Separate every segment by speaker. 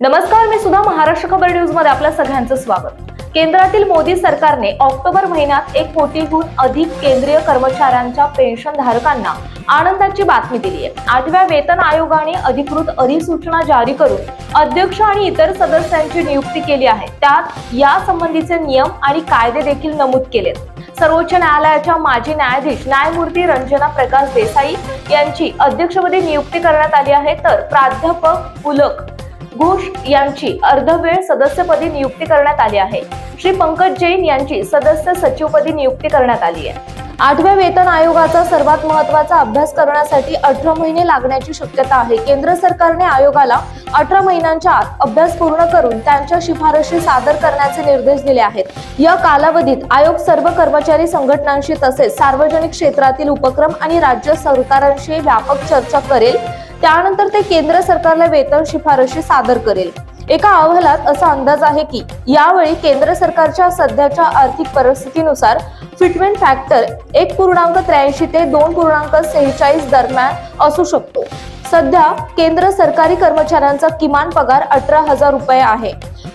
Speaker 1: नमस्कार मी सुद्धा महाराष्ट्र खबर न्यूजमध्ये आपल्या सगळ्यांचं स्वागत. केंद्रातील मोदी सरकारने ऑक्टोबर महिन्यात एक कोटीहून अधिक केंद्रीय कर्मचाऱ्यांच्या पेन्शन धारकांना आनंदाची बातमी दिली आहे. आठव्या वेतन आयोगाने अधिकृत अधिसूचना जारी करून अध्यक्ष आणि इतर सदस्यांची नियुक्ती केली आहे. त्यात या संबंधीचे नियम आणि कायदे देखील नमूद केलेत. सर्वोच्च न्यायालयाच्या माजी न्यायाधीश न्यायमूर्ती रंजना प्रकाश देसाई यांची अध्यक्षपदी नियुक्ती करण्यात आली आहे. तर प्राध्यापक पुलक घोष यांची अर्धवेळ सदस्यपदी नियुक्ती करण्यात आली आहे. श्री पंकज जैन यांची सदस्य सचिवपदी नियुक्ती करण्यात आली आहे. आठव्या वेतन आयोगाचा सर्वात महत्त्वाचा अभ्यास करण्यासाठी अठरा महिने लागण्याची शक्यता आहे. केंद्र सरकारने आयोगाला अठरा महिन्यांच्या आत अभ्यास पूर्ण करून त्यांच्या शिफारशी सादर करण्याचे निर्देश दिले आहेत. या कालावधीत आयोग सर्व कर्मचारी संघटनांशी तसेच सार्वजनिक क्षेत्रातील उपक्रम आणि राज्य सरकारांशी व्यापक चर्चा करेल. त्यानंतर ते केंद्र सरकारला वेतन शिफारशी सादर करेल. एका अहवालात असा अंदाज आहे की यावेळी केंद्र सरकारच्या सध्याच्या आर्थिक परिस्थितीनुसार फिटमेंट फॅक्टर एक पूर्णांक त्र्याऐंशी ते दोन पूर्णांक सेहेचाळीस दरम्यान असू शकतो. सध्या केंद्र सरकारी कर्मचाऱ्यांचा किमान पगार अठरा हजार रुपये आहे.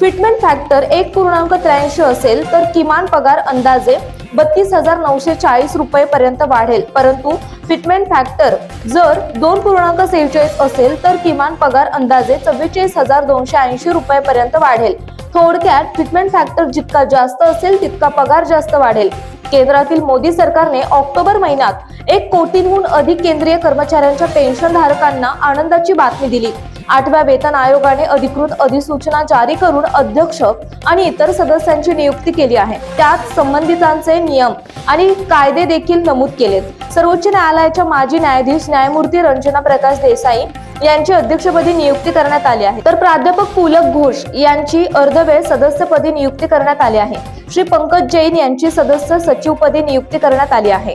Speaker 1: फिटमेंट फॅक्टर एक पूर्णांक त्र्याऐंशी असेल तर किमान पगार अंदाजे बत्तीस हजार नऊशे चाळीस रुपये पर्यंत वाढेल. परंतु फिटमेंट फॅक्टर जर दोन पूर्णांक सेहेचाळीस असेल तर किमान पगार अंदाजे चव्वेचाळीस हजार दोनशे ऐंशी रुपयापर्यंत वाढेल. थोडक्यात फिटमेंट फॅक्टर जितका जास्त असेल तितका पगार जास्त वाढेल. केंद्रातील मोदी सरकारने ऑक्टोबर महिन्यात एक कोटींहून अधिक केंद्रीय कर्मचाऱ्यांच्या पेन्शन धारकांना आनंदाची बातमी दिली. आठव्या वेतन आयोगाने अधिकृत अधिसूचना जारी करून अध्यक्ष आणि इतर सदस्यांची नियुक्ती केली आहे. त्यात संबंधितांचे नियम आणि कायदे देखील नमूद केलेत. सर्वोच्च न्यायालयाच्या माजी न्यायाधीश न्यायमूर्ती रंजना प्रकाश देसाई यांची अध्यक्षपदी नियुक्ती करण्यात आली आहे. तर प्राध्यापक पुलक घोष यांची अर्धवेळ सदस्यपदी नियुक्ती करण्यात आली आहे. श्री पंकज जैन यांची सदस्य सचिवपदी नियुक्ती करण्यात आली आहे.